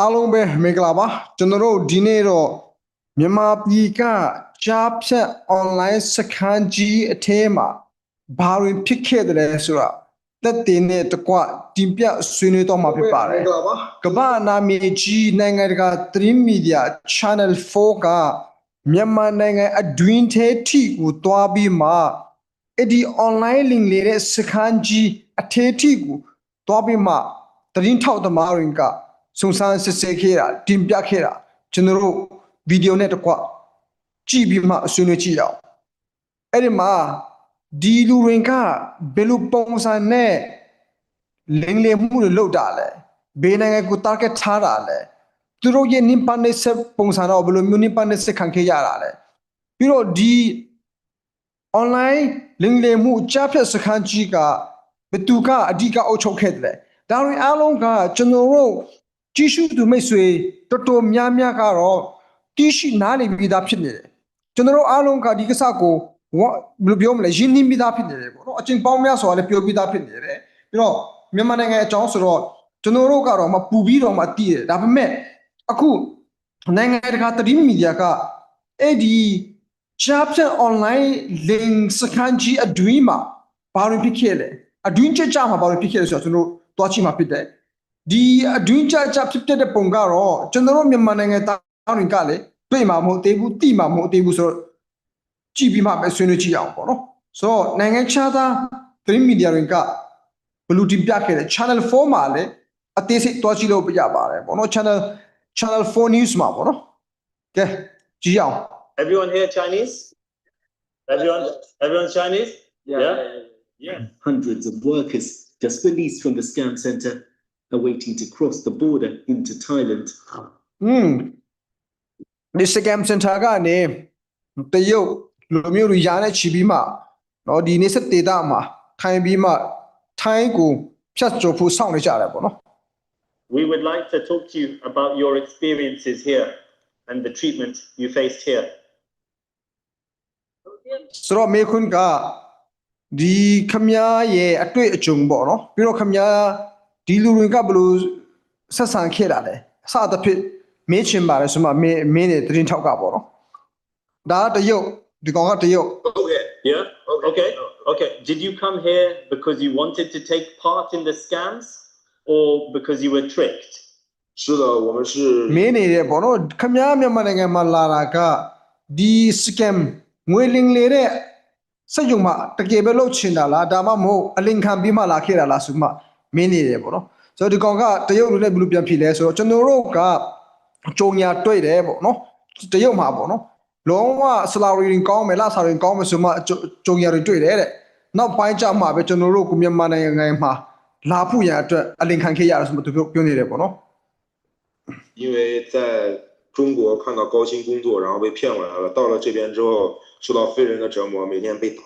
အားလုံးပဲမင်္ဂလာပါကျွန်တော်တို့ဒီနေ့တော့မြန်မာပြည်ကကြားဖြတ် online စခန်းကြီးအထဲမှာဘာတွေဖြစ်ခဲ့တယ်လဲဆိုတာတက်တင်နဲ့တကွတင်ပြဆွေးနွေးတော့မှာဖြစ်ပါတယ်မင်္ဂလာပါကမ္ဘာနာမည်ကြီးနိုင်ငံတကာသတင်းမီဒီယာ Channel 4ကမြန်မာနိုင်ငံအတွင်းထဲထိကိုတွားပြီးမှအဲ့ဒီ online link လေးတဲ့စခန်းကြီးအထဲထိကိုတွားပြီးမှသတင်းထောက်သမားတွေက စုံစမ်းစစ်ဆေးခဲ့တာတင်ပြခဲ့တာကျွန်တော်တို့ဗီဒီယိုနဲ့တကွကြည့်ပြီးမှဆွေးနွေးကြည့်အောင်အဲ့ဒီမှာဒီလူတွေကဘယ်လိုပုံစံနဲ့လိမ်လည်မှုတွေလုပ်တာလဲဘေးနိုင်ငံကို target ထားတာလဲသူတို့ရဲ့ nimpa နဲ့ဆက်ပုံစံတော့ဘယ်လိုမျိုး nimpa နဲ့ဆက်ခံခဲ့ရတာလဲပြီးတော့ဒီ online လိမ်လည်မှုကြားဖြတ်စခန်းကြီးကဘယ်သူကအဓိကအုပ်ချုပ်ခဲ့တယ်လဲဒါတွေအားလုံးကကျွန်တော်တို့ ကြီးစုသူမိတ်ဆွေတော်တော်များများကတော့တီးရှိနားနေပြီးသားဖြစ်နေတယ်ကျွန်တော်တို့အားလုံးကဒီကိစ္စကိုဝဘယ်လိုပြောမလဲရင်းနှီးပြီးသားဖြစ်နေတယ်ပေါ့နော်အချင်းပေါင်းများစွာလည်းပြောပြီးသားဖြစ်နေတယ်ပြီးတော့မြန်မာနိုင်ငံအကြောင်းဆိုတော့ကျွန်တော်တို့ကတော့မပူပြီးတော့မှတည်တယ်ဒါပေမဲ့အခုနိုင်ငံတကာသတင်းမီဒီယာကအဲ့ဒီ Japan online link စကန်ကြီးအတွင်းမှာဘာတွေဖြစ်ခဲ့လဲအတွင်းချက်ကြမှာဘာတွေဖြစ်ခဲ့လဲဆိုတော့ကျွန်တော်တို့တွားချိမှာဖြစ်တယ် ဒီအတွင်းချက်ကြဖြစ်တဲ့ပုံကတော့ကျွန်တော်တို့မြန်မာနိုင်ငံသားတွေကလည်းတွေ့မှာမဟုတ်သေးဘူးသိမှာမဟုတ်သေးဘူးဆိုတော့ကြည့်ပြီးမှပဲဆွေးနွေးကြည့်အောင်ပေါ့နော်ဆိုတော့နိုင်ငံခြားသားသတင်းမီဒီယာတွေကဘလူတင်ပြခဲ့တယ် channel 4မှာလည်းအသေးစိတ်တွားကြည့်လို့ပြရပါတယ်ပေါ့နော် channel channel 4 news မှာပေါ့နော်ကဲကြည့်အောင် Everyone here Chinese? Everyone, everyone Chinese? Yeah. Yeah. Hundreds of workers just released from the scam center waiting to cross the border into Thailand. We would like to talk to you about your experiences here and the treatment you faced here. ဆိုတော့မေခွန်းကဒီခမရရဲ့အတွေ့အကြုံပေါ့နော်ပြီးတော့ခမရ ဒီလူတွေကဘယ်လိုဆက်ဆံခဲ့တာလဲအစတစ်ဖြစ်မင်းချင်ပါတယ်ဆိုမှမင်းမင်းနဲ့တင်းထောက်ကပေါ့နော်ဒါကတရုတ်ဒီကောင်ကတရုတ် Okay Yeah? Okay. Okay. Did you come here because you wanted to take part in the scams or because you were tricked? 是的我们是 မင်းနေတယ်ပေါ့နော်ခမည်းမြန်မာနိုင်ငံမှာလာတာကဒီ scam ငွေလင်းလေတဲ့စက်ယုံမှာတကယ်ပဲလုပ်ချင်တာလားဒါမှမဟုတ်အလင်ခံပြီးမှလာခဲ့တာလားဆိုမှ မင်းနေတယ်ပေါ့နော်ဆိုတော့ဒီကောင်ကတရုတ်လူနဲ့ဘယ်လိုပြန်ဖြစ်လဲဆိုတော့ကျွန်တော်တို့ကကြုံညာတွေ့တယ်ပေါ့နော်တရုတ်မှာပေါ့နော်လုံးဝ salary ရင်ကောင်းမယ်လား salary ရင်ကောင်းမယ်ဆိုမှကြုံကြုံညာတွေတွေ့တယ်တဲ့နောက်ပိုင်းကျမှပဲကျွန်တော်တို့ကမြန်မာနိုင်ငံမှာလာဖို့ရန်အတွက်အလင်ခံခဲ့ရတယ်ဆိုမှသူပြောပြောနေတယ်ပေါ့နော် 因为在中国看到高薪工作，然后被骗回来了，到了这边之后受到非人的折磨，每天被打。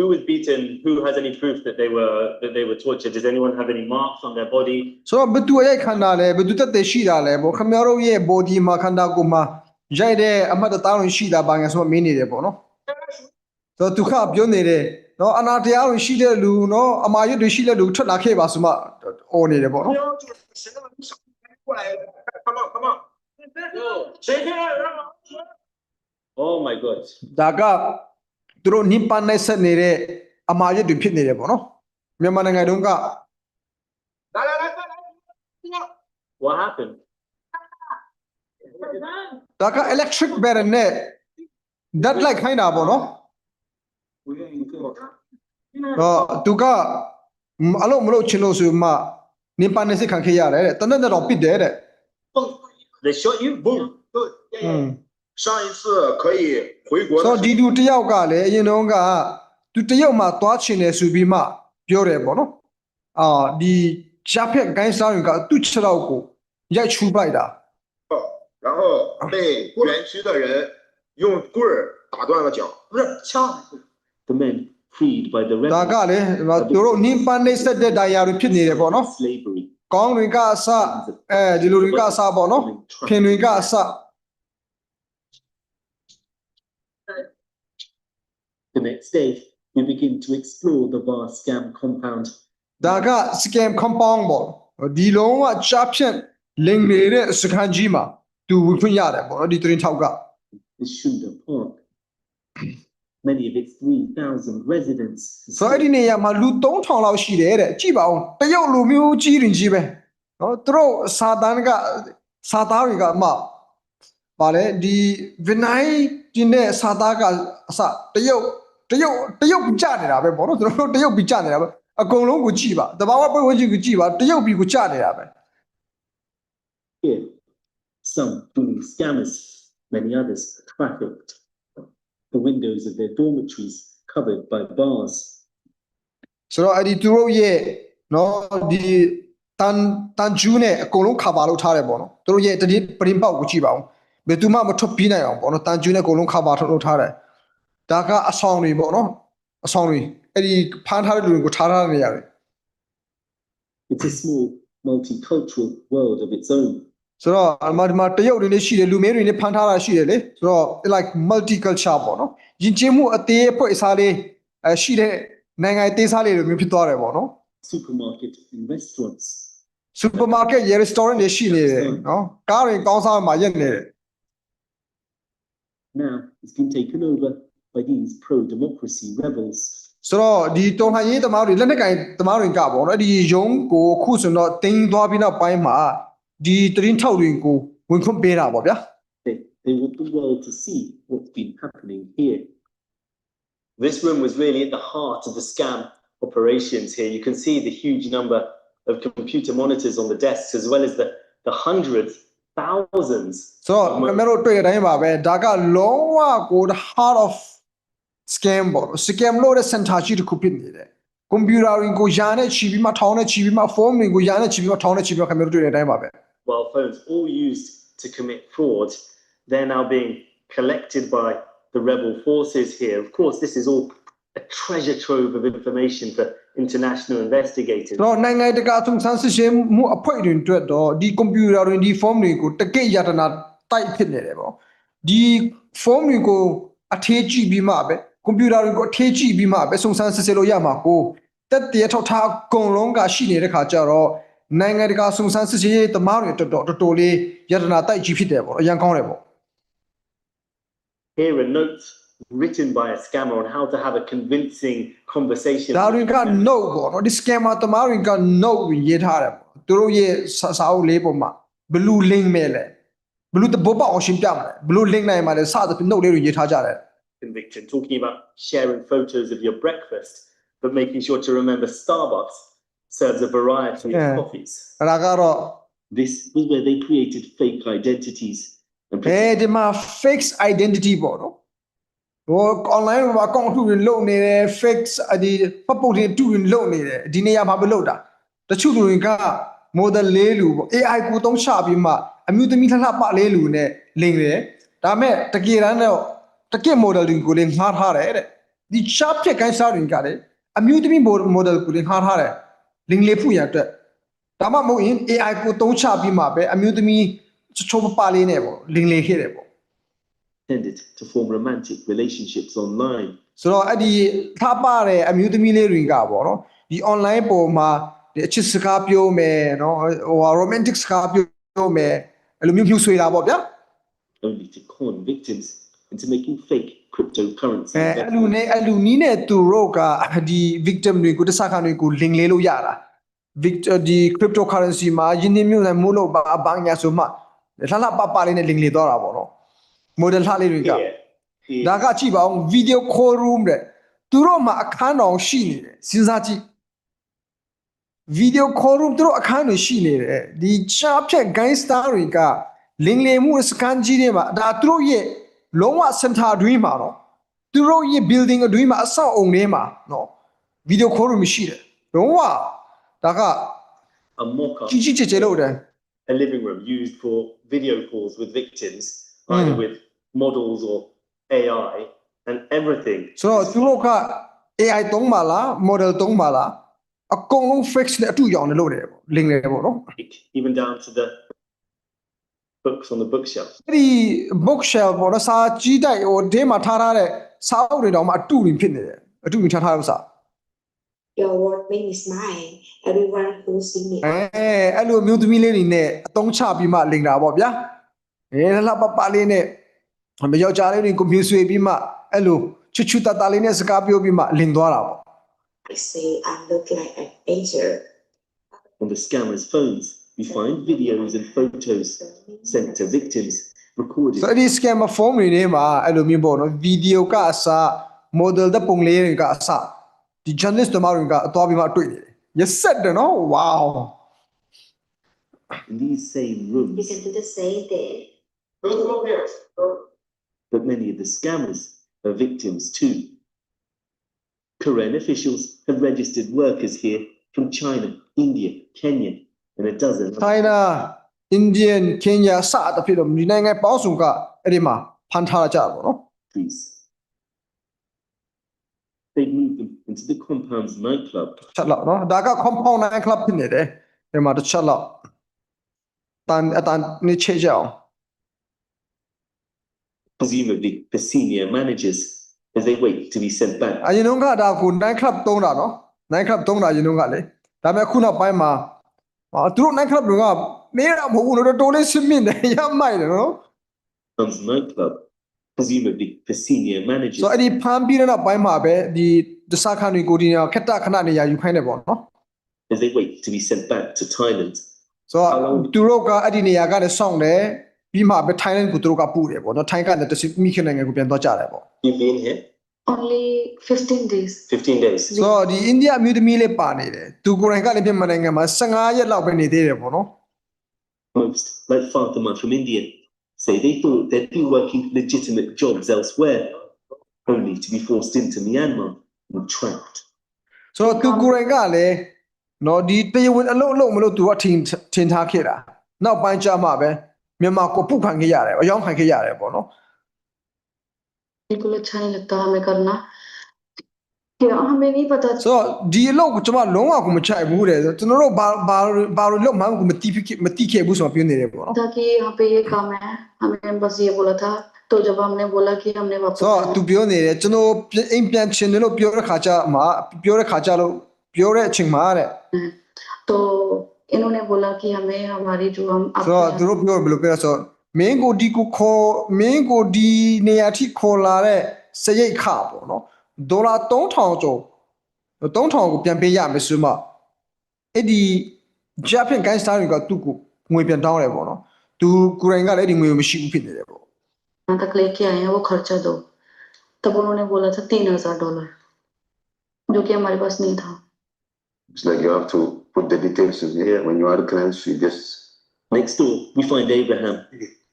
who was beaten who has any proof that they were that they were tortured does anyone have any marks on their body ဆိုတော့ဘသူရိုက်ခန္ဓာလဲဘသူတက်တယ်ရှိတာလဲပေါ့ခမရောရဲ့ body မှာခန္ဓာကိုယ်မှာရိုက်တဲ့အမှတ်တသားတွေရှိတာပါငါဆိုတော့မင်းနေတယ်ပေါ့နော်ဆိုတော့ဒုက္ခပြောနေတယ်နော်အနာတရားတွေရှိတဲ့လူနော်အမာရွတ်တွေရှိတဲ့လူထွက်လာခဲ့ပါဆိုမှအော်နေတယ်ပေါ့နော် Come on, come on. No. Oh my God. ဒါက သူတို့နှိမ့်ပန်းနိုင်ဆက်နေတဲ့အမာရစ်တွေဖြစ်နေတယ်ပေါ့နော်မြန်မာနိုင်ငံတုန်းက What happened? ဒါက electric barrel နဲ့ that like ခိုင်းတာပေါ့နော်တော့သူကအလုံးမလို့ချင်လို့ဆိုမှနင်ပန်နေစစ်ခံခဲ့ရတယ်တဲ့တနက်တော့ပစ်တယ်တဲ့ They shot you boom. Good. Yeah, yeah. Mm. 上一次可以回国 ဆို 的 တော့ဒီလူတစ်ယောက်ကလည်းအရင်တုန်းကသူတရုတ်မှာသွားချင်တယ်ဆိုပြီးမှပြောတယ်ပေါ့နော်အာဒီရှားဖက်ကိုင်းစားရင်ကသူ့ခြေထောက်ကိုရိုက်ချူပလိုက်တာ 然后被园区的人用棍儿打断了脚，不是枪。 The men freed by the ဒါက rebels လည်းသူတို့နိဗ္ဗာန်နဲ့ဆက်တဲ့တရားတွေဖြစ်နေတယ်ပေါ့နော် slavery. ကောင်းတွေကအစအဲဒီလူတွေကအစပေါ့နော်ခင်တွေကအစ The next day, we begin to explore the vast scam compound. ဒါက scam compound ပေါ့ဒီလုံးဝချားဖြန့် link နေတဲ့စခန်းကြီးမှာသူဝင်ခွင့်ရတယ်ပေါ့နော်ဒီသတင်းထောက်က The Shunda Park. Many of its 3,000 residents. ဆိုတော့အဲ့ဒီနေရာမှာလူ3000လောက်ရှိတယ်တဲ့ကြည့်ပါဦးတရုတ်လူမျိုးကြီးရင်ကြီးပဲနော်သူတို့စာတန်းကစာသားတွေကမှပါလေဒီဗီနိုင်းဒီနဲ့စာသားကအစတရုတ် တရုတ်တရုတ်ပြကြနေတာပဲပေါ့နော်သူတို့တရုတ်ပြကြနေတာပဲအကုန်လုံးကိုကြည့်ပါတဘာဝပတ်ဝန်းကျင်ကိုကြည့်ပါတရုတ်ပြည်ကိုကြနေတာပဲ Here, some bully scammers, many others trafficked. The windows of their dormitories covered by bars. ဆိုတော့အဲ့ဒီသူတို့ရဲ့နော်ဒီတန်တန်ကျူးနဲ့အကုန်လုံးခါပါလို့ထားတယ်ပေါ့နော်သူတို့ရဲ့တတိပရင်ပေါက်ကိုကြည့်ပါဦးဘယ်သူမှမထွက်ပြေးနိုင်အောင်ပေါ့နော်တန်ကျူးနဲ့အကုန်လုံးခါပါထုတ်လို့ထားတယ် ဒါကအဆောင်တွေပေါ့နော်အဆောင်တွေအဲ့ဒီဖမ်းထားတဲ့လူတွေကိုထားထားတဲ့နေရာတွေ It's a small, multicultural world of its own. ဆိုတော့အမဒီမှာတရုတ်တွေလည်းရှိတယ်လူမျိုးတွေလည်းဖမ်းထားတာရှိတယ်လေဆိုတော့ like multicultural ပေါ့နော်ယဉ်ကျေးမှုအသေးအဖွဲ့အစားလေးအရှိတဲ့နိုင်ငံအသေးစားလေးလိုမျိုးဖြစ်သွားတယ်ပေါ့နော် Supermarket and restaurants. စူပါမားကတ်ရဲ့ restaurant တွေရှိနေတယ်နော်ကားတွေကောင်းစားမှာရက်နေတယ် Now it's been taken over by these pro-democracy rebels. ဆိုတော့ဒီတုံဟန်ရေးသမားတွေလက်နက်ကင်သမားတွေကပေါ့နော်ဒီရုံးကိုအခုဆိုတော့တင်းသွားပြီးနောက်ပိုင်းမှာဒီသတင်းထောက်တွေကိုဝင်ခွင့်ပေးတာပေါ့ဗျာ They, they want the world to see what's been happening here. This room was really at the heart of the scam operations here. You can see the huge number of computer monitors on the desks, as well as the, the hundreds, thousands. ဆိုတော့ခင်ဗျားတို့တွေ့တဲ့အတိုင်းပါပဲဒါကလုံးဝကို the heart of scam ပေါ့နော် scam လို့တဲ့ center ရှိတစ်ခုဖြစ်နေတယ်ကွန်ပျူတာတွေကိုယာနဲ့ချီပြီးမှထောင်းနဲ့ချီပြီးမှ form တွေကိုယာနဲ့ချီပြီးမှထောင်းနဲ့ချီပြီးမှခင်ဗျားတို့တွေ့တဲ့အတိုင်းပါပဲ mobile phones, all used to commit fraud. They're now being collected by the rebel forces here. Of course, this is all a treasure trove of information for international investigators. တော့နိုင်ငံတကာသုံးဆန်းစစ်ဆေးမှုအဖွဲ့တွေအတွက်တော့ဒီကွန်ပျူတာတွေဒီ form တွေကိုတကယ့်ယတနာတိုက်ဖြစ်နေတယ်ပေါ့ဒီ form တွေကိုအထေးကြည့်ပြီးမှပဲ ကွန်ပျူတာတွေကိုအထေးကြည့်ပြီးမှပဲစုံစမ်းစစ်ဆေးလို့ရမှာကိုတက်တရထောက်ထားအကုန်လုံးကရှိနေတဲ့ခါကျတော့နိုင်ငံတကာစုံစမ်းစစ်ဆေးရေးတမားတွေတော်တော်တော်တော်လေးယတနာတိုက်ကြီးဖြစ်တယ်ပေါ့အရန်ကောင်းတယ်ပေါ့ Here are notes written by a scammer on how to have a convincing conversation. ဒါတွေက note ပေါ့နော်ဒီ scammer တမားတွေက note ကိုရေးထားတယ်ပေါ့သူတို့ရဲ့စာစာအုပ်လေးပေါ်မှာဘလူး link မဲ့လဲဘလူးတဘောပေါအောင်ရှင်းပြမလဲဘလူး link နိုင်မှာလဲစသဖြင့် note လေးတွေရေးထားကြတယ် conviction, talking about sharing photos of your breakfast, but making sure to remember Starbucks serves a variety Yeah. of coffees. အဲ့ဒါကတော့ This was where they created fake identities and ဘယ်ဒီမှာ fake identity ပေါ့နော်ဟို online မှာ account အတူတွေလုပ်နေတယ် fake ဒီပတ်ပုတ်တွေအတူတွေလုပ်နေတယ်ဒီနေရာမှာမလုပ်တာတချို့လူတွေက model လေးလူပေါ့ AI ကိုသုံးချပြီးမှအမျိုးသမီးလှလှပလေးလူနဲ့လင်တယ်ဒါမဲ့တကယ်တမ်းတော့ တကယ် model တွေကိုလည်းငှားထားတယ်တဲ့ဒီ sharp ဖြစ်ကိုင်းစားတွေကလည်းအမျိုးသမီး model ကိုလည်းငှားထားတယ်လင်လေးဖူရအတွက်ဒါမှမဟုတ်ရင် AI ကိုသုံးချပြီးမှပဲအမျိုးသမီးချိုးပပလေးနဲ့ပေါ့လင်လေးခဲ့တယ်ပေါ့ tended to form romantic relationships online. ဆိုတော့အဲ့ဒီထားပတဲ့အမျိုးသမီးလေးတွေကပေါ့နော်ဒီ online ပေါ်မှာဒီအချစ်စကားပြောမယ်နော်ဟိုဟာ romantic စကားပြောမယ်အဲ့လိုမျိုးမျိုးဆွေးတာပေါ့ဗျာ only to con victims into making fake cryptocurrency အဲအဲ့လိုနဲ့အဲ့လိုနီးနဲ့သူတို့ကဒီ victim တွေကိုတစ္ဆာခံတွေကို link လေးလို့ရတာ victor ဒီ cryptocurrency မှာယင်းနှမျိုးနဲ့မို့လို့ဘာဘာညာဆိုမှလှလှပပလေးနဲ့ link လေးသွားတာပေါ့နော် model လှလေးတွေက Here is ဒါကကြည့်ပါဦး video call room တဲ့သူတို့မှာအခန်းတော်ရှိနေတယ်စဉ်းစားကြည့် video call room သူတို့အခန်းတွေရှိနေတယ်ဒီချားဖြက် gangster တွေကလင်းလေမှုစကန်ကြီးတွေမှာဒါသူတို့ရဲ့ လုံးဝ center အတွင်းမှာတော့သူတို့ရဲ့ building အတွင်းမှာအဆောက်အုံထဲမှာနော် video call room ရှိတယ်လုံးဝဒါက a mock-up, ကြီးကြီးကျယ်ကျယ်လို့တယ် a living room used for video calls with victims, either Mm. with models or AI and everything. ဆိုတော့သူတို့က AI သုံးပါလား model သုံးပါလားအကုန်လုံး fix နဲ့အတူရောင်နေလို့တယ်ပေါ့လင်းလေပေါ့နော် even down to the books on the bookshelf. အဲ့ဒီ bookshelf ပေါ့နော်စာကြီးတိုက်ဟိုဒင်းမှာထားထားတဲ့စာအုပ်တွေတောင်မှအတူရင်ဖြစ်နေတယ်အတူရင်ထားထားတဲ့ဥစ္စာ Your word name is mine. Everyone who see me အဲအဲ့လိုအမျိုးသမီးလေးတွေနဲ့အတုံးချပြီးမှလိန်တာပေါ့ဗျာအဲလှပပလေးနဲ့မယောက်ျားလေးတွေကိုမြူဆွေပြီးမှအဲ့လိုချွတ်ချွတ်တတလေးနဲ့စကားပြောပြီးမှလင်သွားတာပေါ့ I say I look like an angel. On the scammers' phones, we find videos and photos sent to victims recorded ဆိုတော့ဒီ scammer form တွေထဲမှာအဲ့လိုမျိုးပေါ့နော်ဗီဒီယိုကအစ model တဲ့ပုံလေးတွေကအစဒီ journalist တမတွေကအသွားပြီးမှတွေ့နေတယ်ရဆက်တယ်နော် wow in these same You rooms, can do the same thing. but many of the scammers are victims too. Karen officials have registered workers here from China, India, Kenya, and a dozen other China Indian Kenya စသဖြင့်တော့ဒီနိုင်ငံပေါင်းစုံကအဲ့ဒီမှာဖန်ထားကြတာပေါ့နော် countries. They've moved them into the compound's nightclub တစ်ချက်လောက်နော်ဒါက compound night club ဖြစ်နေတယ်ဒီမှာတစ်ချက်လောက်တန်အတန်နေချေကြအောင် presumably for senior managers, as they wait to be sent back အရင်တုန်းကဒါကို night club သုံးတာနော် night club သုံးတာအရင်တုန်းကလေဒါပေမဲ့ခုနောက်ပိုင်းမှာ အာသူတို့ night club တွေကနေတာမဟုတ်ဘူးလို့တော်တော်လေးစမြင့်တယ်ရမိုက်တယ်နော် Compound's nightclub, presumably for senior managers. ဆိုတော့အဲ့ဒီဖမ်းပြီးတဲ့နောက်ပိုင်းမှာပဲဒီတစခန်းတွေကိုဒီနေရာခက်တခဏနေရာယူခိုင်းတယ်ပေါ့နော် as they wait to be sent back to Thailand. ဆိုတော့သူတို့ကအဲ့ဒီနေရာကနေစောင့်တယ်ပြီးမှပဲ Thailand ကိုသူတို့ကပို့တယ်ပေါ့နော် Thai ကနေတစီမိခင်နိုင်ငံကိုပြန်သွားကြတယ်ပေါ့ You been here Only 15 days. 15 days. ဆိုတော့ဒီအိန္ဒိယအမျိုးသမီးလေးပါနေတယ်သူကိုယ်တိုင်ကလည်းမြန်မာနိုင်ငံမှာ15ရက်လောက်ပဲနေသေးတယ်ပေါ့နော် Most, like Fatima from India, say they thought they'd be working legitimate jobs elsewhere, only to be forced into Myanmar and trapped. ဆိုတော့သူကိုယ်တိုင်ကလည်းနော်ဒီတရားဝင်အလုပ်အလုပ်မလို့သူကထင်ထင်ထားခဲ့တာနောက်ပိုင်းကျမှပဲမြန်မာကိုပုတ်ခံခဲ့ရတယ်အယောင်းခံခဲ့ရတယ်ပေါ့နော် बिल्कुल अच्छा नहीं लगता हमें करना क्या हमें नहीं पता ဆိုတော့ဒီအလုပ်ကိုကျွန်မလုံးဝကိုမချိုက်ဘူးတဲ့ကျွန်တော်တို့ဘာဘာဘာလို့လုပ်မှန်းကိုမတိဖြစ်မတိခဲ့ဘူးဆိုတော့ပြောနေတယ်ပေါ့နော် था कि यहाँ पे ये काम है हमें बस ये बोला था तो जब हमने बोला कि हमने वापस ဆိုတော့ आना သူပြောနေတယ်ကျွန်တော်ပြန်အိမ်ပြန်ချင်တယ်လို့ပြောတဲ့ခါကျမှပြောတဲ့ခါကျလို့ပြောတဲ့အချိန်မှာတဲ့ है तो इन्होंने बोला कि हमें हमारी जो हम ဆိုတော့သူတို့ပြောဘယ်လိုပြောလဲဆိုတော့ မင်းကိုဒီကိုခေါ်မင်းကိုဒီနေရာထိခေါ်လာတဲ့စရိတ်ခပေါ့နော်ဒေါ်လာ3000ကျော်3000ကိုပြန်ပေးရမယ်ဆိုမှအဲ့ဒီဂျပန်ကန်စတာတွေကသူ့ကိုငွေပြန်တောင်းတယ်ပေါ့နော်သူကိုယ်တိုင်ကလည်းအဲ့ဒီငွေကိုမရှိဘူးဖြစ်နေတယ်ပေါ့ यहाँ तक लेके आए हैं वो खर्चा दो तब उन्होंने बोला था तीन हजार डॉलर जो कि हमारे पास नहीं था It's like you have to put the details in here. When you are clients, you just Next door, we find Abraham,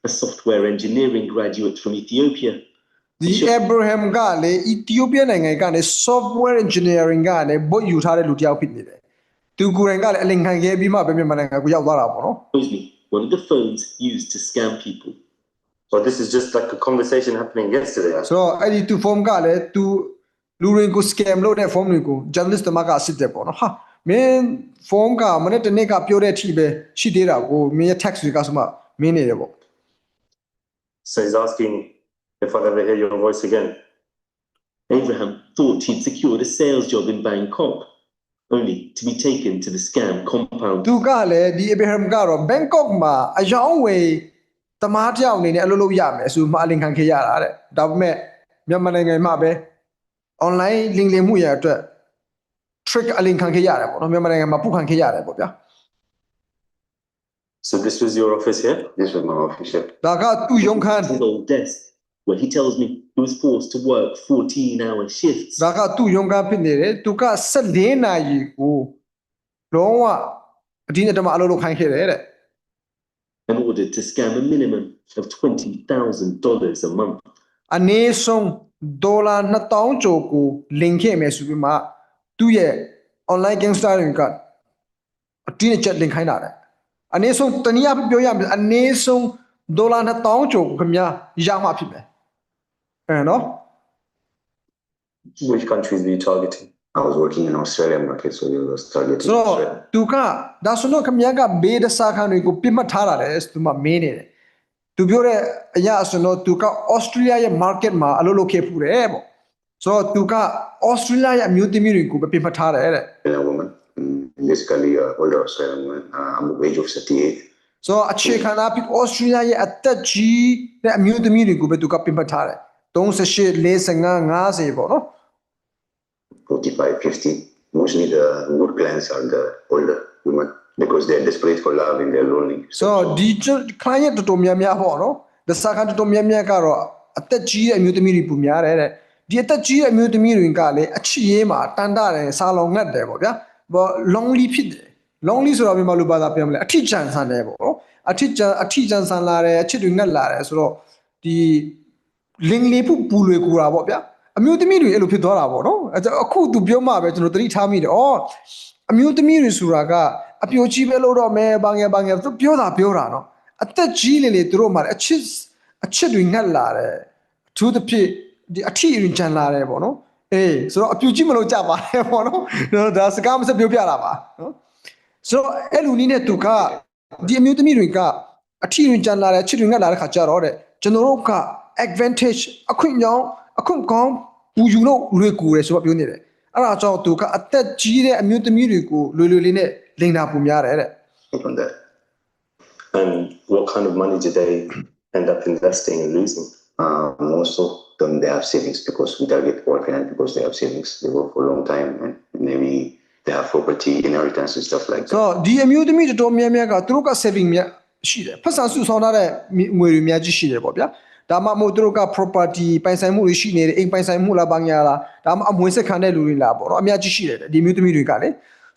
a software engineering graduate from Ethiopia. ဒီ Abraham ကလေ Ethiopia နိုင်ငံကနေ software engineering ကနေဘုတ်ယူထားတဲ့လူတစ်ယောက်ဖြစ်နေတယ်သူကိုယ်တိုင်ကလည်းအလင်ခံခဲ့ပြီးမှပဲမြန်မာနိုင်ငံကိုရောက်သွားတာပေါ့နော် Shows me one of the phones used to scam people. So this is just like a conversation happening yesterday. ဆိုတော့အဲ့ဒီသူ form ကလည်းသူလူတွေကို scam လုပ်တဲ့ form တွေကို journalist တမကအစစ်တယ်ပေါ့နော်ဟာမင်း form ကမနေ့တနေ့ကပြောတဲ့အထိပဲရှိသေးတာကိုမင်းရဲ့ text တွေကဆိုမှမင်းနေတယ်ပေါ့ So he's asking if I'll ever hear your voice again. Abraham thought he'd secured a sales job in Bangkok, only to be taken to the scam compound. သူကလည်းဒီ Abraham ကတော့ Bangkok မှာအယောင်းဝယ်တမားတစ်ယောက်အနေနဲ့အလုပ်လုပ်ရမယ်ဆိုမှအလင်ခံခဲ့ရတာတဲ့ဒါပေမဲ့မြန်မာနိုင်ငံမှာပဲ online လင်လင်မှုရအတွက် trick အလင်ခံခဲ့ရတယ်ပေါ့နော်မြန်မာနိုင်ငံမှာပုတ်ခံခဲ့ရတယ်ပေါ့ဗျာ So this was your office here? this was my office. yeah. ဒါကသူ့ရုံးခန်း His old desk, where he tells me he was forced to work 14 hour shifts. ဒါကသူ့ရုံးခန်းဖြစ်နေတယ်သူက14နာရီကိုလုံးဝအဒီနဲ့တမအလုပ်လုပ်ခိုင်းခဲ့တယ်တဲ့ in order to scam a minimum of $20,000 a month. အနည်းဆုံးဒေါ်လာ2000ကျော်ကိုလင်ခဲ့မယ်ဆိုပြီးမှသူ့ရဲ့ online gangster တွေကအတင်းအကျပ်လင်ခိုင်းတာတဲ့ အနည်းဆုံးတနည်းအားဖြင့်ပြောရမယ်အနည်းဆုံးဒေါ်လာ2000ကျော်ကိုခင်ဗျာရမှာဖြစ်မယ်အဲနော် Which countries were you targeting? I was working in Australian market, so we was targeting ဆိုတော့ Australia. သူကဒါဆိုတော့ခင်ဗျားကဘေးဒစာခံတွေကိုပြစ်မှတ်ထားတာလေသူမမင်းနေတယ်သူပြောတဲ့အရာဆိုတော့သူက Australia ရဲ့ market မှာအလုပ်လုပ်ခဲ့ဖူးတယ်ပေါ့ဆိုတော့သူကဩစတြေးလျရဲ့အမျိုးသမီးတွေကိုပဲပြင်ပထားတယ်တဲ့ Australian woman, mm, basically uh, older Australian woman. Uh, I'm of age of 38. ဆိုတော့အခြေခံအားဖြင့်ဩစတြေးလျရဲ့အသက်ကြီးတဲ့အမျိုးသမီးတွေကိုပဲသူကပြင်ပထားတယ်38 45 50ပေါ့နော် 45, 50. Mostly the good clients are the older women because they're desperate for love and they're lonely. ဆိုတော့ဒီ client တော်တော်များများပေါ့နော်ဒစာခံတော်တော်များများကတော့အသက်ကြီးတဲ့အမျိုးသမီးတွေပူများတယ်တဲ့ဒီအသက်ကြီးတဲ့အမျိုးသမီးတွေကလည်းအချစ်ရေးမှာတန်တတယ်စာလောင်ငတ်တယ်ပေါ့ဗျာ ဘော lonely ဖြစ်တယ် lonely ဆိုတော့မြန်မာလိုဘာသာပြန်မလဲအထစ်ကြံဆန်တယ်ပေါ့နော်အထစ်ကြံအထစ်ကြံဆန်လာတယ်အချစ်တွေငတ်လာတယ်ဆိုတော့ဒီလင်းလေးပူပူလွယ်ကူတာပေါ့ဗျာအမျိုးသမီးတွေအဲ့လိုဖြစ်သွားတာပေါ့နော်အဲ့ဒါအခုသူပြောမှပဲကျွန်တော်သတိထားမိတယ်ဩအမျိုးသမီးတွေဆိုတာကအပြိုကြီးပဲလို့တော့မဲဘာငယ်ဘာငယ်သူပြောတာပြောတာနော်အသက်ကြီးလေလေသူတို့မှလည်းအချစ်အချစ်တွေငတ်လာတယ်အထူးသဖြင့်ဒီအထီရင်ကြံလာတယ်ပေါ့နော် အေးဆိုတော့အပြိုကြီးမလို့ကြပါနဲ့ပေါ့နော်ဒါစကားမစပြောပြတာပါနော်ဆိုတော့အဲ့လူနည်းနဲ့သူကဒီအမျိုးသမီးတွေကအထီရင်ကြံလာတယ်ချစ်တွေငတ်လာတဲ့ခါကျတော့တဲ့ကျွန်တော်တို့က advantage အခွင့်အရေးအခွင့်ကောင်းပူယူလို့လွယ်ကူတယ်ဆိုတော့ပြောနေတယ်အဲ့ဒါကြောင့်သူကအသက်ကြီးတဲ့အမျိုးသမီးတွေကိုလွယ်လွယ်လေးနဲ့လိန်တာပူများတယ်တဲ့ On that. And what kind of money did they end up investing and losing? Uh, most of them they have savings because we target poor clients because they have savings. They work for a long time and maybe they have property inheritance and stuff like ဆို that. တော့ဒီအမျိုးသမီးတော်တော်များများကသူတို့က saving များရှိတယ်ဖက်ဆံစုဆောင်ထားတဲ့ငွေတွေများကြီးရှိတယ်ပေါ့ဗျာဒါမှမဟုတ်သူတို့က property ပိုင်ဆိုင်မှုတွေရှိနေတယ်အိမ်ပိုင်ဆိုင်မှုလားဘာညာလားဒါမှအမွေဆက်ခံတဲ့လူတွေလားပေါ့နော်အများကြီးရှိတယ်ဒီအမျိုးသမီးတွေကလေ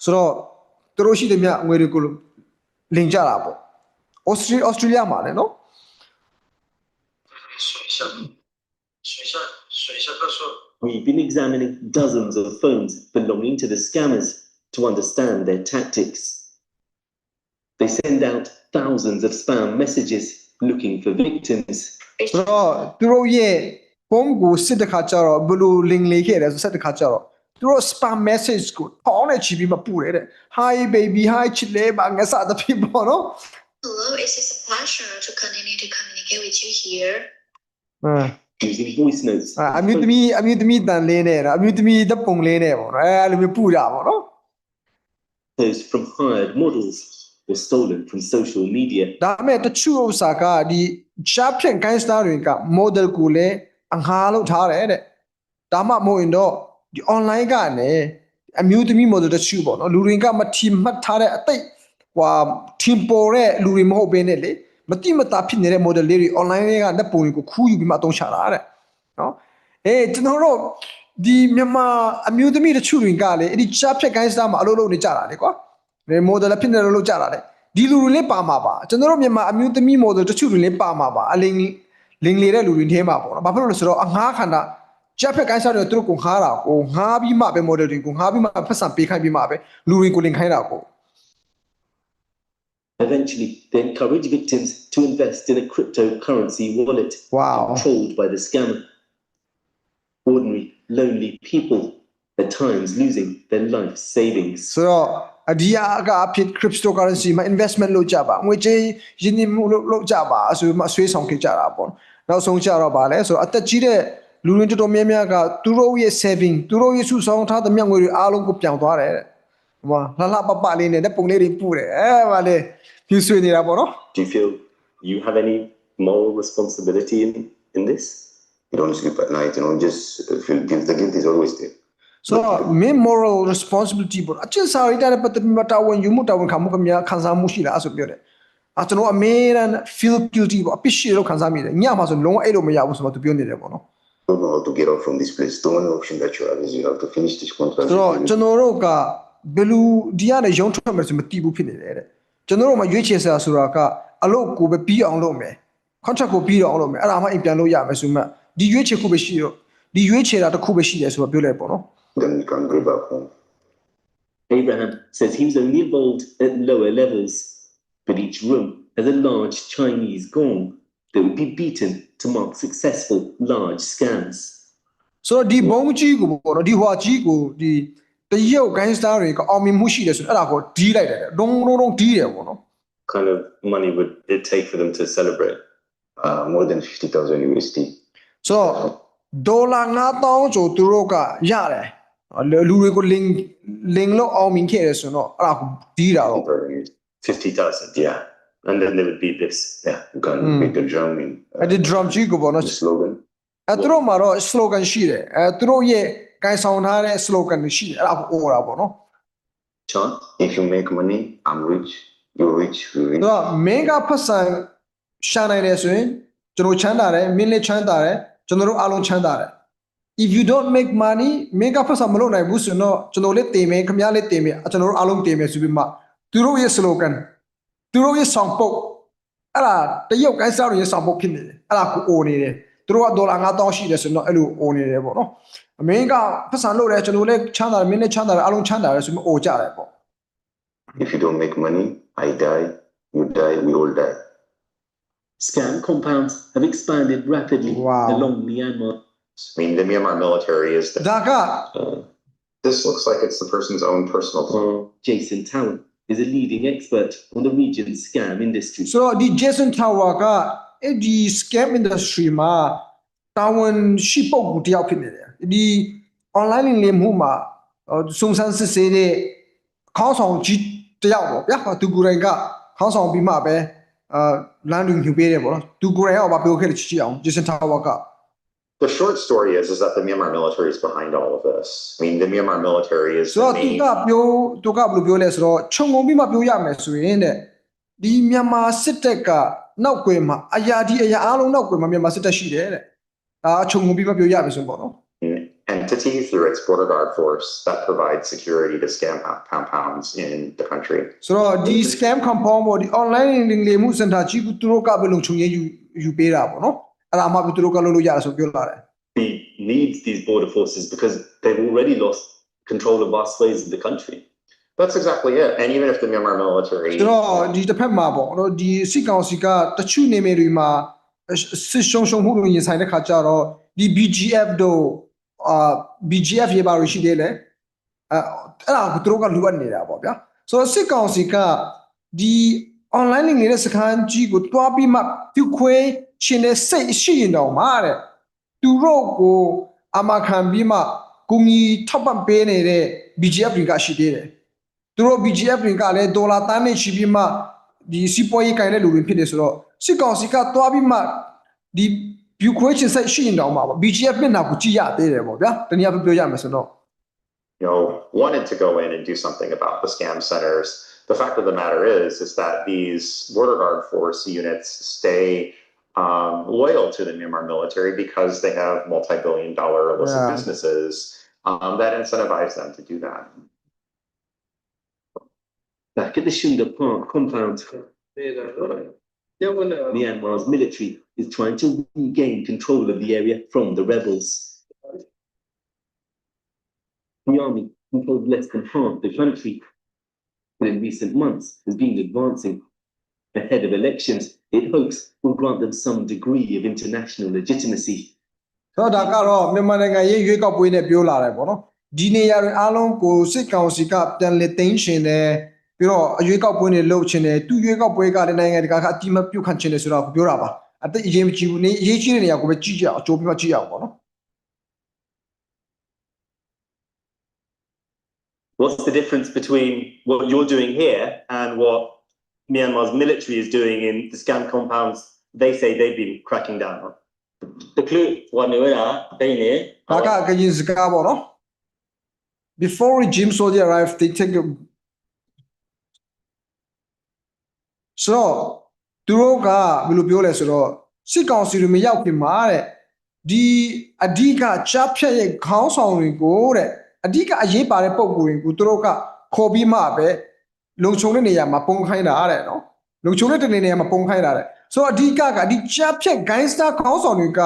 ဆိုတော့သူတို့ရှိတဲ့မြငွေတွေကိုလင်ကြတာပေါ့ Australia Australia မှာလည်းနော် We've been examining dozens of phones belonging to the scammers to understand their tactics. They send out thousands of spam messages looking for victims. ဆိုတော့သူတို့ရဲ့ပုံကိုစစ်တဲ့ခါကျတော့ဘယ်လိုလင်လေးခဲ့တယ်ဆိုစစ်တဲ့ခါကျတော့သူတို့ spam message ကိုပေါင်းနဲ့ချီပြီးမပူတယ်တဲ့ hi baby hi ချစ်လေးပါငါစသဖြင့်ပေါ့နော် Hello, it is a pleasure to continue to communicate with you here. ဟမ် Using voice notes. အာအမျိုးသမီးအမျိုးသမီးတန်လေးနဲ့နော်အမျိုးသမီးဓာတ်ပုံလေးနဲ့ပေါ့နော်အဲအဲ့လိုမျိုးပူတာပေါ့နော် Those from hired models were stolen from social media. ဒါပေမဲ့တချို့ဥစ္စာကဒီရှားဖြန့် gangster တွေက model ကိုလည်းအငှားလုပ်ထားတယ်တဲ့ဒါမှမဟုတ်ရင်တော့ဒီ online ကနေအမျိုးသမီး model တချို့ပေါ့နော်လူတွေကမထီမှတ်ထားတဲ့အသိဟွာထင်ပေါ်တဲ့လူတွေမဟုတ်ဘဲနဲ့လေ မတိမတာဖြစ်နေတဲ့ model လေးတွေ online တွေကလက်ပုံတွေကိုခူးယူပြီးမှအသုံးချတာတဲ့နော်အေးကျွန်တော်တို့ဒီမြန်မာအမျိုးသမီးတချို့တွေကလေအဲ့ဒီရှားဖြန့် gangster မှာအလုပ်လုပ်နေကြတာလေကွာဒီ model ဖြစ်နေလို့လုပ်ကြတာလေဒီလူတွေလည်းပါမှာပါကျွန်တော်တို့မြန်မာအမျိုးသမီး model တချို့တွေလည်းပါမှာပါအလင်းလင်းလေတဲ့လူတွေထဲမှာပေါ့နော်ဘာဖြစ်လို့လဲဆိုတော့အငှားခန္ဓာချက်ဖက်ကိုင်းစားတွေသူတို့ကိုငှားတာကိုငှားပြီးမှပဲ model တွေကိုငှားပြီးမှဖက်ဆံပေးခိုင်းပြီးမှပဲလူတွေကိုလင်ခိုင်းတာကို Eventually, they encourage victims to invest in a cryptocurrency wallet Wow. controlled by the scammer. Ordinary, lonely people, at times losing their life savings. ဆိုတော့အဒီယာကအဖြစ် cryptocurrency မှာ investment လုပ်ကြပါငွေကြေးရင်းနှီးမှုလုပ်လုပ်ကြပါဆိုပြီးမှဆွေးဆောင်ခဲ့ကြတာပေါ့နောက်ဆုံးကြတော့ဗာလဲဆိုတော့အသက်ကြီးတဲ့လူတွေတော်တော်များများကသူတို့ရဲ့ saving သူတို့ရဲ့စုဆောင်ထားတဲ့မြတ်ငွေတွေအားလုံးကိုပြောင်းသွားတယ်တဲ့ ဟိုမှာလှလှပပလေးနဲ့တဲ့ပုံလေးတွေပူတယ်အဲဗာလေပြူဆွေးနေတာပေါ့နော် Do you feel you have any moral responsibility in, in this? You don't sleep at night, you know, just uh, feel guilt. The guilt is always there. ဆိုတော့ main moral responsibility ပေါ့အကျဉ်းစာရိတ္တနဲ့ပတ်သက်ပြီးမှတာဝန်ယူမှုတာဝန်ခံမှုကများခံစားမှုရှိလားဆိုပြောတယ်အကျွန်တော်အမေရန် feel guilty ပေါ့အပြစ်ရှိတယ်လို့ခံစားမိတယ်ညမှာဆိုလုံးဝအဲ့လိုမရဘူးဆိုတော့သူပြောနေတယ်ပေါ့နော် don't know how to get out from this place. The only option that you have is you have to finish this contract. ဆိုတော့ကျွန်တော်တို့က ဘယ်လူဒီကနေရုံထွက်မယ်ဆိုမတည်ဘူးဖြစ်နေတယ်တဲ့ကျွန်တော်တို့မှရွေးချယ်စရာဆိုတာကအလုပ်ကိုပဲပြီးအောင်လုပ်မယ် contract ကိုပြီးတော့အောင်လုပ်မယ်အဲ့ဒါမှအိမ်ပြန်လို့ရမယ်ဆိုမှဒီရွေးချယ်ခုပဲရှိတော့ဒီရွေးချယ်တာတစ်ခုပဲရှိတယ်ဆိုတော့ပြောလိုက်ပေါ့နော် Then you can go back home. Abraham says he was only involved at lower levels, but each room has a large Chinese gong that would be beaten to mark successful large scams. ဆိုတော့ဒီဘုံကြီးကိုပေါ့နော်ဒီဟွာကြီးကိုဒီ တရုတ် gangster တွေကအောင်မြင်မှုရှိတယ်ဆိုတော့အဲ့ဒါကိုဒီးလိုက်တယ်ဒုံဒုံဒုံဒီးတယ်ပေါ့နော် kind of money would it take for them to celebrate? Uh, more than 50,000 USD. ဆိုတော့ ဒေါ်လာ9000ကျော်သူတို့ကရတယ်လူလူတွေကိုလင်လင်လို့အောင်မြင်ခဲ့ရဆိုတော့အဲ့ဒါကိုဒီးတာတော့ 50,000. Yeah. And then there would be this. Yeah, you can Mm. make the drum in. uh, အဲ့ဒီ drum ကြီးကိုပေါ့နော် the slogan. အဲ့သူတို့မှာတော့ slogan ရှိတယ်အဲသူတို့ရဲ့ ကန်ဆောင်ထားတဲ့ slogan တွေရှိတယ်အဲ့ဒါကိုအော်တာပေါ့နော် Chant. If you make money, I'm rich. You're rich, we're သူ rich. ကမင်းကဖတ်ဆန်ရှာနိုင်တယ်ဆိုရင်ကျွန်တော်ချမ်းသာတယ်မင်းလည်းချမ်းသာတယ်ကျွန်တော်တို့အားလုံးချမ်းသာတယ် if you don't make money မင်းကဖတ်ဆန်မလုပ်နိုင်ဘူးဆိုတော့ကျွန်တော်လည်းတင်မယ်ခင်ဗျားလည်းတင်မယ်ကျွန်တော်တို့အားလုံးတင်မယ်ဆိုပြီးမှသူတို့ရဲ့ slogan သူတို့ရဲ့ song ပုတ်အဲ့ဒါတရုတ်ကိုင်းစားတွေရဲ့ song ပုတ်ဖြစ်နေတယ်အဲ့ဒါကိုအိုနေတယ်သူတို့ကဒေါ်လာ9000ရှိတယ်ဆိုတော့အဲ့လိုအိုနေတယ်ပေါ့နော် အမင်းကဖတ်ဆန်လုပ်တယ်ကျွန်တော်လည်းချမ်းသာတယ်မင်းလည်းချမ်းသာတယ်အားလုံးချမ်းသာတယ်ဆိုပြီးအိုကြတယ်ပေါ့ If you don't make money, I die. You die, we all die. Scam compounds have expanded rapidly Wow. along Myanmar. I mean, the Myanmar military is the. ဒါက Uh, This looks like it's the person's own personal. uh, Jason Town is a leading expert on the region's scam industry. ဆိုတော့ဒီ Jason Tower ကအဲ့ဒီ scam industry မှာတာဝန်ရှိပုဂ္ဂိုလ်တစ်ယောက်ဖြစ်နေတယ် ဒီ online လင်းမှုမှာဟိုစုံစမ်းစစ်ဆေးတဲ့ခေါင်းဆောင်ကြီးတစ်ယောက်ပေါ့ဗျာသူကိုယ်တိုင်ကခေါင်းဆောင်ပြီးမှပဲအာလမ်းတူညှိပေးတယ်ပေါ့နော်သူကိုယ်တိုင်ကဘာပြောခဲ့လဲကြည့်ကြည့်အောင် Jason Tower က The short story is, is that the Myanmar military is behind all of this. I mean, the Myanmar military is ဆို the တော့သူ main. ကပြောသူကဘယ်လိုပြောလဲဆိုတော့ခြုံငုံပြီးမှပြောရမယ်ဆိုရင်တဲ့ဒီမြန်မာစစ်တပ်ကနောက်ွယ်မှာအရာဒီအရာအားလုံးနောက်ွယ်မှာမြန်မာစစ်တပ်ရှိတယ်တဲ့ဒါခြုံငုံပြီးမှပြောရမယ်ဆိုရင်ပေါ့နော် entity through its border guard force that provides security to scam po- compounds in the country. ဆိုတော့ဒီ scam compound ပေါ့ဒီ online လင်လေမှုစင်တာကြီးကသူတို့ကဘယ်လိုခြုံရယူယူပေးတာပေါ့နော်အဲ့ဒါမှပဲသူတို့ကလုပ်လို့ရတယ်ဆိုပြောလာတယ် He needs these border forces because they've already lost control of vast swathes of the country. That's exactly it. And even if the Myanmar military ဆိုတော့ဒီတစ်ဖက်မှာပေါ့နော်ဒီစစ်ကောင်စီကတချို့နေမြေတွေမှာစစ်ရှုံရှုံမှုတွေရင်ဆိုင်တဲ့ခါကျတော့ဒီ BGF တို့ အာ BGF ရေပါရရှိသေးလေအဲအဲ့ဒါကိုသူတို့ကလိုအပ်နေတာပေါ့ဗျာဆိုတော့စစ်ကောင်စီကဒီ online လင်နေတဲ့စခန်းကြီးကိုတွားပြီးမှပြုတ်ခွဲရှင်တဲ့စိတ်ရှိရင်တော့မှာတဲ့သူတို့ကိုအမခံပြီးမှကုငီထောက်ပံ့ပေးနေတဲ့ BGF တွေကရှိသေးတယ်သူတို့ BGF တွေကလည်းဒေါ်လာတန်းနဲ့ချီပြီးမှဒီစီးပွားရေးကိုင်တဲ့လူတွေဖြစ်နေဆိုတော့စစ်ကောင်စီကတွားပြီးမှဒီ Ukraine စိတ်ရှိရင်တော့မှာပေါ့ BGF မျက်နှာကိုကြည့်ရသေးတယ်ပေါ့ဗျာတနည်းအားဖြင့်ပြောရမယ်ဆိုတော့ you know wanted to go in and do something about the scam centers. The fact of the matter is, is that these border guard force units stay um, loyal to the Myanmar military because they have multi-billion dollar illicit Yeah. businesses um, that incentivize them to do that. Back at the Shunda Park compound, Myanmar's military is trying to regain control of the area from the rebels. The army controls less than half the country, but in recent months has been advancing. Ahead of elections, it hopes will grant them some degree of international legitimacy. ဆိုတော့ဒါကတော့မြန်မာနိုင်ငံရေးရွေးကောက်ပွဲနဲ့ပြောလာတယ်ပေါ့နော်ဒီနေရာတွေအားလုံးကိုစစ်ကောင်စီကပြန်လည်သိမ်းရှင်တယ် ပြီးတော့အရွေးကောက်ပွဲတွေလုပ်ချင်တယ်သူရွေးကောက်ပွဲကလည်းနိုင်ငံတကာကအတိမပြုတ်ခံချင်တယ်ဆိုတော့ပြောတာပါအသက်အရင်မကြည့်ဘူးနေအရေးကြီးတဲ့နေရာကိုပဲကြည့်ကြအောင်အကျိုးပြမကြည့်အောင်ပေါ့နော် What's the difference between what you're doing here and what Myanmar's military is doing in the scam compounds they say they've been cracking down on? The clue one way they ne ဒါကကရင်စကားပေါ့နော် before regime soldier arrive they take ဆိုတော့သူတို့ကဘယ်လိုပြောလဲဆိုတော့စစ်ကောင်စီတွေမရောက်ခင်မှာတဲ့ဒီအဓိကကြားဖြတ်ရဲ့ခေါင်းဆောင်တွေကိုတဲ့အဓိကအရေးပါတဲ့ပုံကိုယ်တွေကိုသူတို့ကခေါ်ပြီးမှပဲလုံခြုံတဲ့နေရာမှာပုံခိုင်းတာတဲ့နော်လုံခြုံတဲ့နေရာမှာပုံခိုင်းတာတဲ့ဆိုတော့အဓိကကဒီကြားဖြတ် gangster ခေါင်းဆောင်တွေက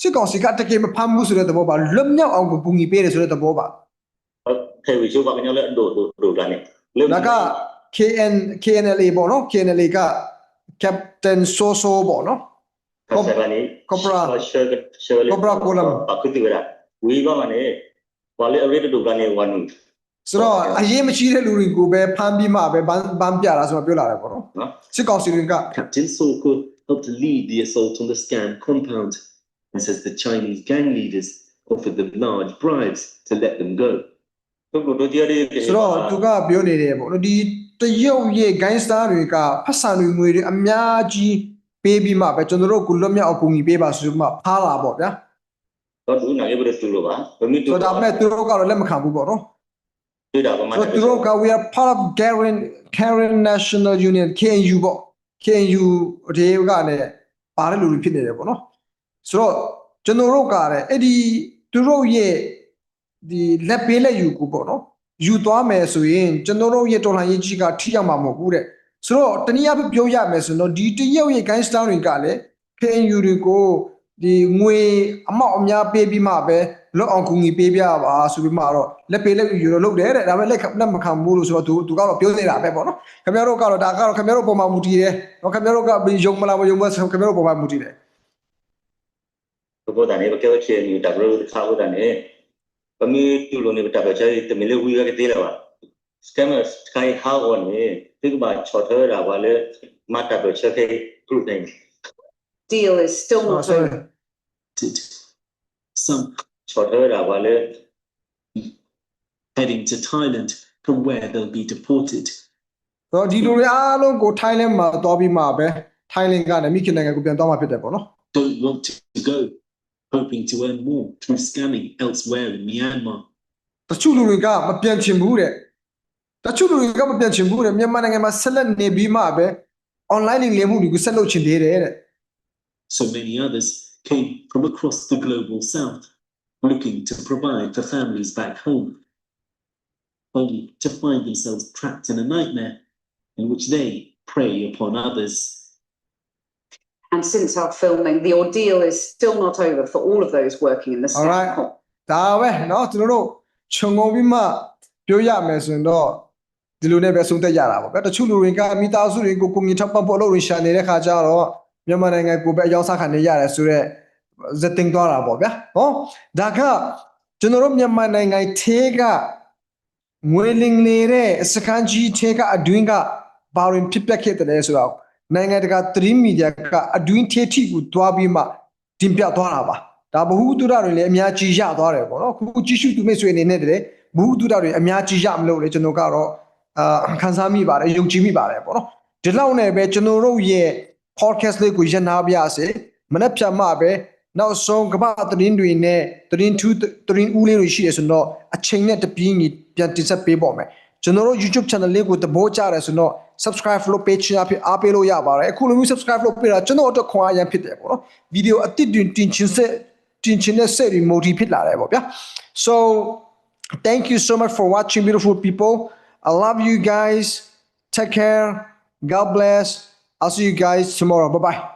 စစ်ကောင်စီကတကယ်မဖမ်းဘူးဆိုတဲ့သဘောပါလွတ်မြောက်အောင်ကိုပူညီပေးတယ်ဆိုတဲ့သဘောပါ thay vì số bạn nhau lại đổ đổ đổ ra này. Lên ဒါက KN KNLA ပေါ့နော် KNLA က Captain Soso ပေါ့နော် Thật sự là này. Cobra. Sơ sơ Cobra Column. Ở cái từ đó. Quý có mà này. Và lấy ở đây đổ ra này one. ဆိုတော့အရေးမကြီးတဲ့လူတွေကိုပဲဖမ်းပြီးမှပဲဘန်းဘန်းပြတာဆိုတော့ပြောလာတယ်ပေါ့နော် နော် စစ်ကောင်စီတွေက Captain Soko helped lead the assault on the scam compound. and says the Chinese gang leaders offered them large bribes to let them go. တို့တို့တရားတွေ ဆိုတော့သူကပြောနေတယ်ပေါ့နော်ဒီ တရုတ်ရဲ့ gangster တွေကဖတ်ဆံတွေငွေတွေအများကြီးပေးပြီးမှပဲကျွန်တော်တို့ကုလွတ်မြောက်အကူအညီပေးပါဆိုပြီးမှဖားလာပေါ့ဗျာတော့ဒုနာရေးပြီးတူလို့ပါဘယ်မိတူဆိုတော့ဒါပေမဲ့သူတို့ကတော့လက်မခံဘူးပေါ့နော်တွေ့တာပါမှဆိုတော့သူတို့က we are part of Karen Karen National Union KNU ပေါ့ KNU တွေကလည်းပါတယ်လူတွေဖြစ်နေတယ်ပေါ့နော်ဆိုတော့ကျွန်တော်တို့ကလည်းအဲ့ဒီသူတို့ရဲ့ဒီလက်ပေးလက်ယူကိုပေါ့နော် ယူသွားမယ်ဆိုရင်ကျွန်တော်တို့ရဲ့တော်လှန်ရေးကြီးကထိရောက်မှာမဟုတ်ဘူးတဲ့ဆိုတော့တနည်းအားဖြင့်ပြောရမယ်ဆိုတော့ဒီတရုတ်ရဲ့ gangster တွေကလည်း KNU တွေကိုဒီငွေအမောက်အများပေးပြီးမှပဲလွတ်အောင်ကူညီပေးပြပါဆိုပြီးမှတော့လက်ပေးလက်ယူတော့လုပ်တယ်တဲ့ဒါပေမဲ့လက်လက်မခံဘူးလို့ဆိုတော့သူသူကတော့ပြောနေတာပဲပေါ့နော်ခင်ဗျားတို့ကတော့ဒါကတော့ခင်ဗျားတို့ပုံမှန်မူတည်တယ်နော်ခင်ဗျားတို့ကယုံမလားမယုံဘူးဆိုခင်ဗျားတို့ပုံမှန်မူတည်တယ်ဘုရားနေဘကဲချေနီတဘရခါဝဒနေဘမီတူလို့နေတဘချေ တမီလေဝီရကတေးလာပါ scammers sky how on နေတိကဘာချော်ထဲတာပါလေမတ်တဘချေခေ group name deal is still ဟုတ် not ဆို over. Did Some ချော်ထဲတာပါလေ heading to Thailand from where they'll be deported. တော့ဒီလူတွေအားလုံးကိုထိုင်းလင်းမှာသွားပြီးမှပဲထိုင်းလင်းကနေမိခင်နိုင်ငံကိုပြန်သွားမှာဖြစ်တယ်ပေါ့နော် Don't want to go, hoping to earn more through scamming elsewhere in Myanmar. တချို့လူတွေကမပြန်ချင်ဘူးတဲ့တချို့လူတွေကမပြန်ချင်ဘူးတဲ့မြန်မာနိုင်ငံမှာဆက်လက်နေပြီးမှပဲ online လိမ်လည်မှုတွေကိုဆက်လုပ်ချင်သေးတယ်တဲ့ So many others came from across the global south, looking to provide for families back home, only to find themselves trapped in a nightmare in which they prey upon others. And since our filming, the ordeal is still not over for all of those working in the All right. Stamp Corp. ဒါပဲเนาะသူတို့တို့ခြုံငုံပြီးမှပြောရမယ်ဆိုရင်တော့ဒီလိုနဲ့ပဲဆုံးသက်ရတာပေါ့ဗျာတချို့လူတွေကမိသားစုတွေကိုကိုမြင်ထောက်ပံ့ဖို့အလုပ်တွေရှာနေတဲ့ခါကျတော့မြန်မာနိုင်ငံကိုပဲအယောက်စားခံနေရတယ်ဆိုတော့ဇက်တင်သွားတာပေါ့ဗျာဟောဒါကကျွန်တော်တို့မြန်မာနိုင်ငံသေးကငွေလင်လေတဲ့စကန်ကြီးသေးကအတွင်းကဘာရင်ဖြစ်ပျက်ခဲ့တယ်ဆိုတော့ နိုင်ငံတကာသတင်းမီဒီယာကအတွင်းသေးထိကိုတွားပြီးမှတင်ပြသွားတာပါဒါဘ ഹു တုဒတွေလည်းအများကြီးရသွားတယ်ပေါ့နော်ခုကြည့်ရှုသူမိတ်ဆွေအနေနဲ့တည်းဘ ഹു တုဒတွေအများကြီးရမလို့လေကျွန်တော်ကတော့အာခန်းစားမိပါတယ်ယုံကြည်မိပါတယ်ပေါ့နော်ဒီလောက်နဲ့ပဲကျွန်တော်တို့ရဲ့ podcast လေးကိုရနာပြရစေမနေ့ဖြတ်မှပဲနောက်ဆုံးကမ္ဘာသတင်းတွေနဲ့သတင်းထူးသတင်းဦးလေးတွေရှိရဆိုတော့အချိန်နဲ့တပြေးညီပြန်တင်ဆက်ပေးပါမယ်ကျွန်တော်တို့ YouTube channel လေးကိုသဘောကျတယ်ဆိုတော့ subscribe လုပ်ပေးချင်အဖြစ်အားပေးလို့ရပါတယ်အခုလိုမျိုး subscribe လုပ်ပေးတာကျွန်တော်တို့ခွန်အားရမ်းဖြစ်တယ်ပေါ့နော်ဗီဒီယိုအသစ်တွင်တင်ချင်ဆက်တင်ချင်တဲ့ set remote ဖြစ်လာတယ်ပေါ့ဗျာ so thank you so much for watching beautiful people i love you guys take care god bless i'll see you guys tomorrow bye bye